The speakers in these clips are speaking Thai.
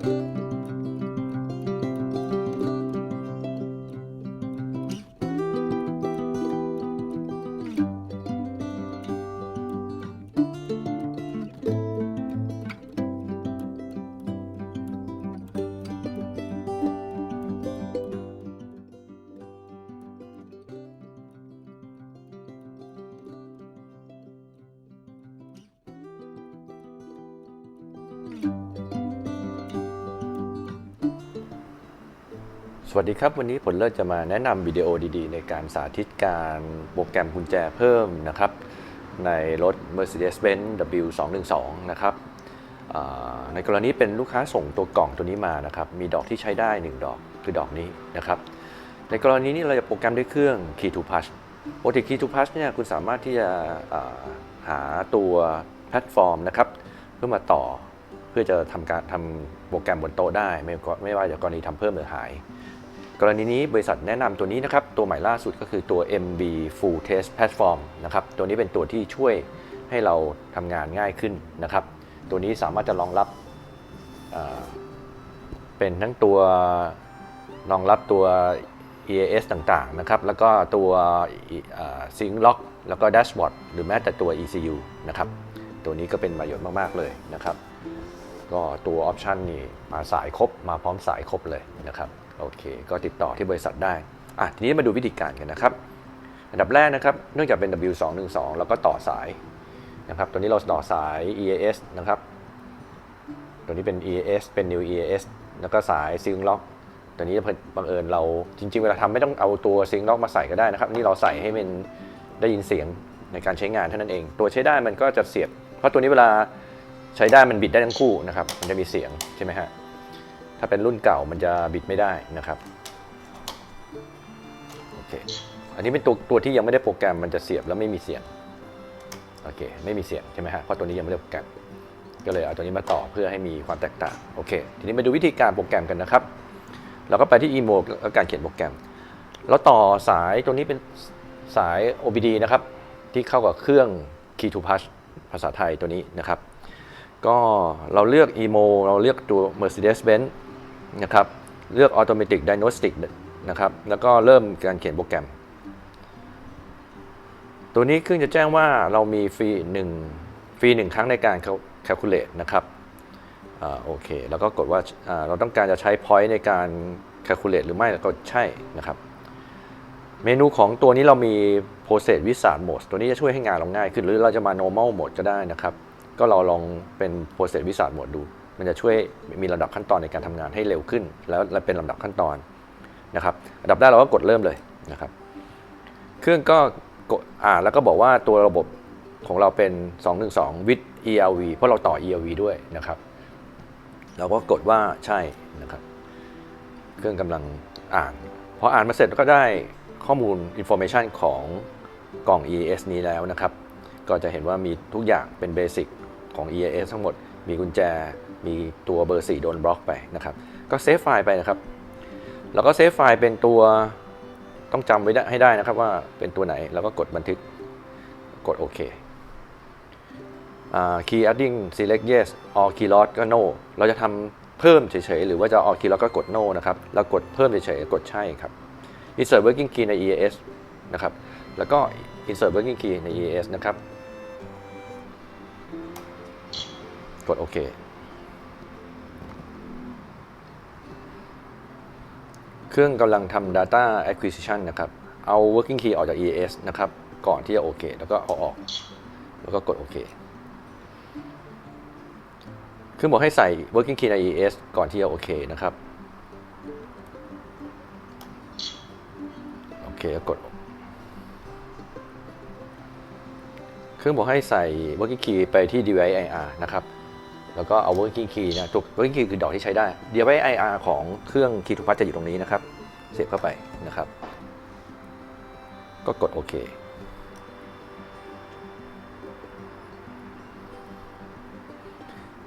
ส วัสดีครับ วันนี้ผลเลิศจะมาแนะนำวิดีโอดีๆ ในการสาธิตการโปรแกรมกุญแจเพิ่มนะครับ ในรถ Mercedes-Benz W212 นะครับในกรณีเป็นลูกค้าส่งตัวกล่องตัวนี้มานะครับ มีดอกที่ใช้ได้ 1 ดอกคือดอกนี้นะครับ ในกรณีนี้เราจะโปรแกรมด้วยเครื่อง Key to Punch ปกติ Key to Punch เนี่ยคุณสามารถที่จะหาตัวแพลตฟอร์มนะครับ เพื่อมาต่อเพื่อจะทำการทำโปรแกรมบนโต๊ะได้ ไม่ไม่ว่าจะกรณีทำเพิ่มหรือหาย กรณีนี้บริษัทแนะนำตัวนี้นะครับ ตัวใหม่ล่าสุดก็คือตัว MB Full Test Platform นะครับ ตัวนี้เป็นตัวที่ช่วยให้เราทำงานง่ายขึ้นนะครับ ตัวนี้สามารถจะรองรับเป็นทั้งตัวรองรับตัว EAS ต่างๆนะครับ แล้วก็ตัว Sync Lock แล้วก็ Dashboard หรือแม้แต่ตัว ECU นะครับ ตัวนี้ก็เป็นประโยชน์มาก ๆ เลยนะครับ ก็ตัวออปชันนี่มาสายครบมาพร้อมสายครบเลยนะครับ โอเค ก็ติดต่อที่บริษัทได้อะทีนี้มาดูวิธีการกันนะครับ อันดับแรกนะครับ เนื่องจากเป็น W212 แล้วก็ต่อสายนะครับ ตัวนี้เราต่อสาย EAS นะครับ ตัวนี้เป็น EAS เป็น New EAS แล้วก็สาย Sync Lock ตัวนี้บังเอิญเราจริง ๆ เวลาทำไม่ต้องเอาตัว Sync Lock มาใส่ก็ได้นะครับ นี่เราใส่ให้มันได้ยินเสียงในการใช้งานเท่านั้นเอง ตัวใช้ได้มันก็จะเสียบ เพราะตัวนี้เวลาใช้ได้มันบิดได้ทั้งคู่นะครับ มันจะมีเสียงใช่ไหมฮะ ถ้าเป็นรุ่นเก่ามันจะบิดไม่ได้นะครับโอเคอันนี้เป็นตัวตัวที่ยังไม่ได้โปรแกรมมันจะเสียบแล้วไม่มีเสียงโอเคไม่มีเสียงใช่ไหมฮะเพราะตัวนี้ยังไม่ได้โปรแกรมก็เลยเอาตัวนี้มาต่อเพื่อให้มีความแตกต่างโอเค ทีนี้มาดูวิธีการโปรแกรมกันนะครับ เราก็ไปที่ emo แล้วการเขียนโปรแกรม แล้วต่อสายตัวนี้เป็นสาย OBD นะครับที่เข้ากับเครื่อง Key to Punch ภาษาไทยตัวนี้นะครับ ก็เราเลือก emo เราเลือกตัว Mercedes-Benz นะครับ เลือก Automatic Diagnostic นะครับ แล้วก็เริ่มการเขียนโปรแกรม ตัวนี้เครื่องจะแจ้งว่าเรามีฟรีหนึ่งฟรีหนึ่งครั้งในการ calculate นะครับอโอเค แล้วก็กดว่าเราต้องการจะใช้ point ในการ calculate หรือไม่ก็กดใช่นะครับ เมนูของตัวนี้เรามี process wizard mode ตัวนี้จะช่วยให้งานเราง่ายขึ้น หรือเราจะมา normal mode ก็ได้นะครับ ก็เราลองเป็น process wizard mode ดู มันจะช่วยมีลำดับขั้นตอนในการทำงานให้เร็วขึ้น แล้วเป็นลำดับขั้นตอนนะครับอันดับแรกเราก็กดเริ่มเลยนะครับ เครื่องก็กดอ่านแล้วก็บอกว่าตัวระบบของเราเป็น 212 with ELV เพราะเราต่อ ELV ด้วยนะครับ เราก็กดว่าใช่นะครับ เครื่องกำลังอ่านพออ่านมาเสร็จก็ได้ข้อมูล information ของกล่อง EAS นี้แล้วนะครับ ก็จะเห็นว่ามีทุกอย่างเป็นเบสิกของ EAS ทั้งหมด มีกุญแจ มีตัวเบอร์ 4 โดนบล็อกไปนะครับ ก็เซฟไฟล์ไปนะครับ แล้วก็เซฟไฟล์เป็นตัวต้องจำไว้ได้ให้ได้นะครับว่าเป็นตัวไหน แล้วก็กดบันทึก กดโอเค key adding select yes or key loss ก็ no เราจะทำเพิ่มเฉยๆ หรือว่าจะ or key loss ก็กด no นะครับ แล้วกดเพิ่มเฉยๆ กดใช่ครับ insert working key ใน EAS นะครับ แล้วก็ insert working key ใน EAS นะครับ กดโอเค เครื่องกำลังทำ data acquisition นะครับ เอา working key ออกจาก EAS นะครับ ก่อนที่จะโอเค แล้วก็เอาออก แล้วก็กดโอเคเครื่องบอกให้ใส่ working key ใน EAS ก่อนที่จะโอเคนะครับ โอเคแล้วกด เครื่องบอกให้ใส่ working key ไปที่ device IR นะครับ แล้วก็เอา working key นะตัว working key คือดอกที่ใช้ได้ device IR ของเครื่อง key to pass จะอยู่ตรงนี้นะครับ เสียบเข้าไปนะครับ ก็กดโอเค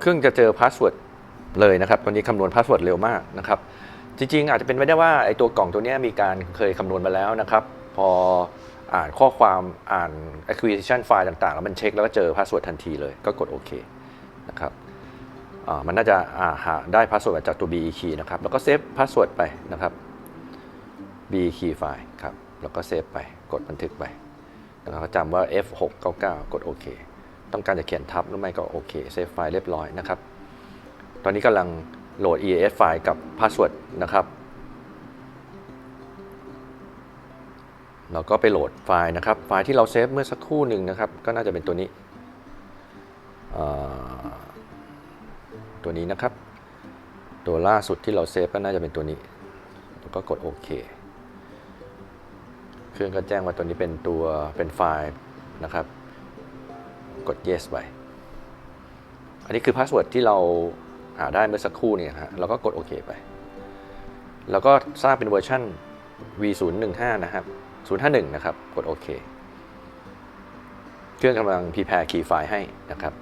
เครื่องจะเจอพาสเวิร์ดเลยนะครับ ตัวนี้คำนวณพาสเวิร์ดเร็วมากนะครับ จริงๆ อาจจะเป็นไปได้ว่าไอ้ตัวกล่องตัวนี้มีการเคยคำนวณมาแล้วนะครับ พออ่านข้อความอ่าน acquisition file ต่างๆ แล้วมันเช็คแล้วก็เจอพาสเวิร์ดทันทีเลย ก็กดโอเคนะครับ มันน่าจะอาหาได้พาสเวิร์ดจากตัว BE key นะครับ แล้วก็เซฟพาสเวิร์ดไปนะครับ BE key ไฟล์ครับ แล้วก็เซฟไป กดบันทึกไปแล้วก็จำว่า F699 กดโอเค ต้องการจะเขียนทับหรือไม่ก็โอเค เซฟไฟล์เรียบร้อยนะครับ ตอนนี้กำลังโหลด EAS ไฟล์กับพาสเวิร์ดนะครับ เราก็ไปโหลดไฟล์นะครับ ไฟล์ที่เราเซฟเมื่อสักครู่หนึ่งนะครับ ก็น่าจะเป็นตัวนี้อ่า ตัวนี้นะครับ ตัวล่าสุดที่เราเซฟก็น่าจะเป็นตัวนี้ แล้วก็กดโอเค เครื่องก็แจ้งว่าตัวนี้เป็นตัวเป็นไฟล์นะครับ กด yes ไปอันนี้คือพาสเวิร์ดที่เราหาได้เมื่อสักครู่เนี่ยฮะเราก็กดโอเคไป แล้วก็สร้างเป็นเวอร์ชัน v015 นะครับ 051 นะครับ กดโอเค เครื่องกำลัง prepare key file ให้นะครับ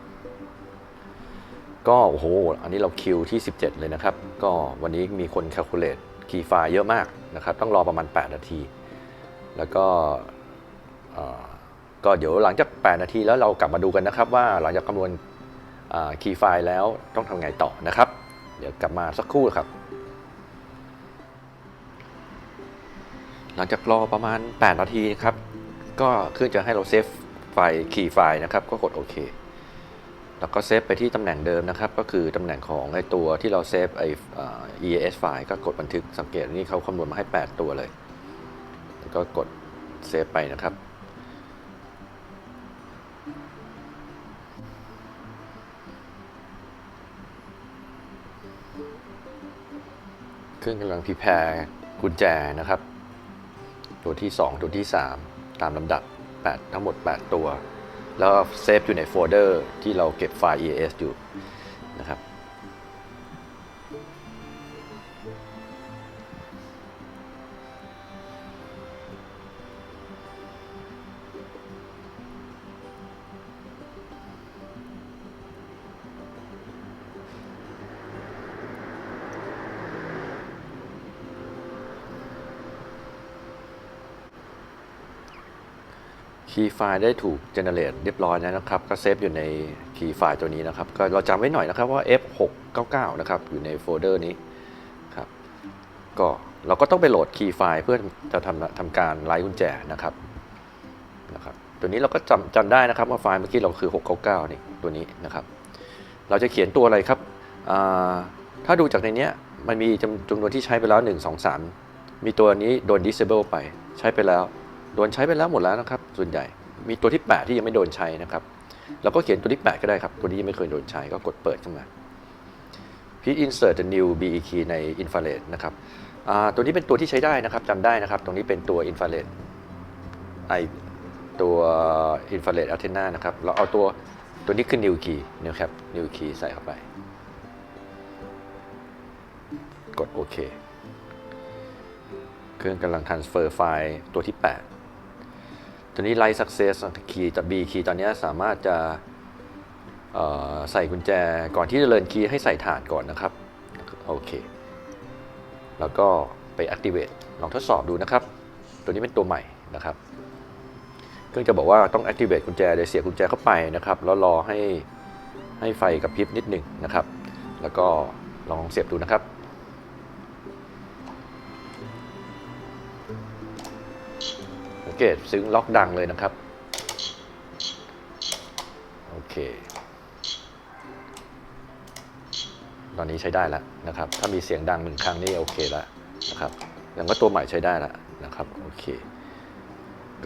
ก็โอ้โห อันนี้เราคิวที่ 17 เลยนะครับ ก็วันนี้มีคน calculate key file เยอะมากนะครับ ต้องรอประมาณ 8 นาที แล้วก็ก็เดี๋ยวหลังจาก 8 นาทีแล้วเรากลับมาดูกันนะครับ ว่าหลังจากคำนวณคีย์ไฟล์แล้วต้องทำไงต่อนะครับ เดี๋ยวกลับมาสักครู่ครับ หลังจากรอประมาณ 8 นาทีนะครับ ก็เครื่องจะให้เราเซฟไฟล์คีย์ไฟล์นะครับ ก็กดโอเค แล้วก็เซฟไปที่ตำแหน่งเดิมนะครับ ก็คือตำแหน่งของไอตัวที่เราเซฟไอเอ่อ EAS ไฟล์ก็กดบันทึกสังเกตนี่เขาคำนวณมาให้ 8 ตัวเลยแล้วก็กดเซฟไปนะครับเครื่องกำลังพิแพรกุญแจนะครับ ตัวที่ 2 ตัวที่ 3 ตามลำดับ 8 ทั้งหมด 8 ตัว แล้วเซฟอยู่ในโฟลเดอร์ที่เราเก็บไฟล์ EAS อยู่นะครับ คีย์ไฟล์ได้ถูกเจเนเรตเรียบร้อยแล้วนะครับ ก็เซฟอยู่ในคีย์ไฟล์ตัวนี้นะครับ ก็เราจำไว้หน่อยนะครับว่า F699 นะครับ อยู่ในโฟลเดอร์นี้ครับ ก็เราก็ต้องไปโหลดคีย์ไฟล์เพื่อจะทำทำการไลฟ์กุญแจนะครับนะครับ ตัวนี้เราก็จำจำได้นะครับว่าไฟล์เมื่อกี้เราคือ 699 นี่ตัวนี้นะครับ เราจะเขียนตัวอะไรครับอ่าถ้าดูจากในเนี้ยมันมีจำจำนวนที่ใช้ไปแล้ว 1 2 3 มีตัวนี้โดน disable ไปใช้ไปแล้ว โดนใช้ไปแล้วหมดแล้วนะครับ ส่วนใหญ่ มีตัวที่ 8 ที่ยังไม่โดนใช้นะครับเราก็เขียนตัวที่ 8 ก็ได้ครับ ตัวนี้ยังไม่เคยโดนใช้ก็กดเปิดขึ้นมา Please insert the new BE key ใน infrared นะครับตัวนี้เป็นตัวที่ใช้ได้นะครับจำได้นะครับ ตรงนี้เป็นตัว infrared ไอตัว infrared antenna นะครับ เราเอาตัวตัวนี้คือ new key นะครับ new key ใส่เข้าไป กดโอเค เครื่องกำลัง transfer ไฟล์ตัวที่ 8 ตัวนี้ Light Success Key จาก B Key ตอนนี้สามารถจะใส่กุญแจก่อนที่จะเลินคีย์ให้ใส่ฐานก่อนนะครับ โอเค แล้วก็ไป Activate ลองทดสอบดูนะครับ ตัวนี้เป็นตัวใหม่นะครับเครื่อจะบอกว่าต้อง Activate กุญแจโดยเสียบกุญแจเข้าไปนะครับ แล้วรอให้ให้ไฟกระพริบนิดหนึ่งนะครับ แล้วก็ลองเสียบดูนะครับ เกตซึ้งล็อกดังเลยนะครับ โอเค ตอนนี้ใช้ได้แล้วนะครับ ถ้ามีเสียงดังหนึ่งครั้งนี่โอเคแล้วนะครับอย่างก็ตัวใหม่ใช้ได้แล้วนะครับ โอเค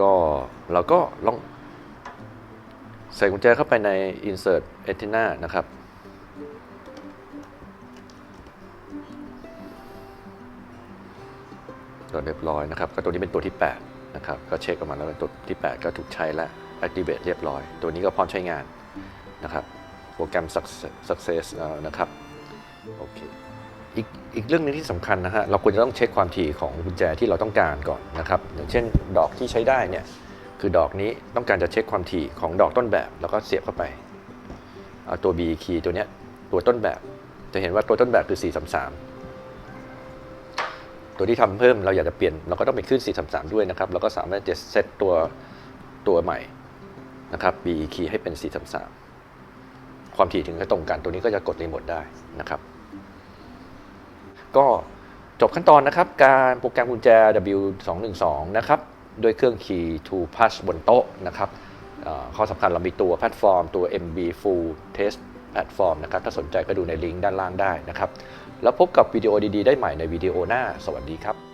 ก็เราก็ลองใส่กุญแจเข้าไปใน insert antenna นะครับเรียบร้อยนะครับ ก็ตัวนี้เป็นตัวที่ 8 นะครับก็เช็คออกมาแล้วเป็นตัวที่ 8 ก็ถูกใช้แล้ว activate เรียบร้อย ตัวนี้ก็พร้อมใช้งานนะครับโปรแกรม success นะครับโอเคอีกอีกเรื่องหนึงที่สำคัญนะฮะเราควรจะต้องเช็คความถี่ของกุญแจที่เราต้องการก่อนนะครับอย่างเช่น ดอกที่ใช้ได้เนี่ยคือดอกนี้ต้องการจะเช็คความถี่ของดอกต้นแบบแล้วก็เสียบเข้าไปเอาตัว B key ตัวเนี้ยตัวต้นแบบจะเห็นว่าตัวต้นแบบคือ 433 ตัวที่ทำเพิ่มเราอยากจะเปลี่ยนเราก็ต้องไปขึ้น433 ด้วยนะครับ แล้วก็สามารถจะเซตตัวตัวใหม่นะครับ B key ให้เป็น 433 ความถี่ถึงจะตรงกันตัวนี้ก็จะกดรีโมทได้นะครับ ก็จบขั้นตอนนะครับ การโปรแกรมกุญแจ W212 นะครับด้วยเครื่องคีย์ to pass บนโต๊ะนะครับข้อสำคัญเรามีตัวแพลตฟอร์ม ตัว MB Full Test แพลตฟอร์มนะครับ ถ้าสนใจก็ดูในลิงก์ด้านล่างได้นะครับ แล้วพบกับวิดีโอดีๆได้ใหม่ในวิดีโอหน้า สวัสดีครับ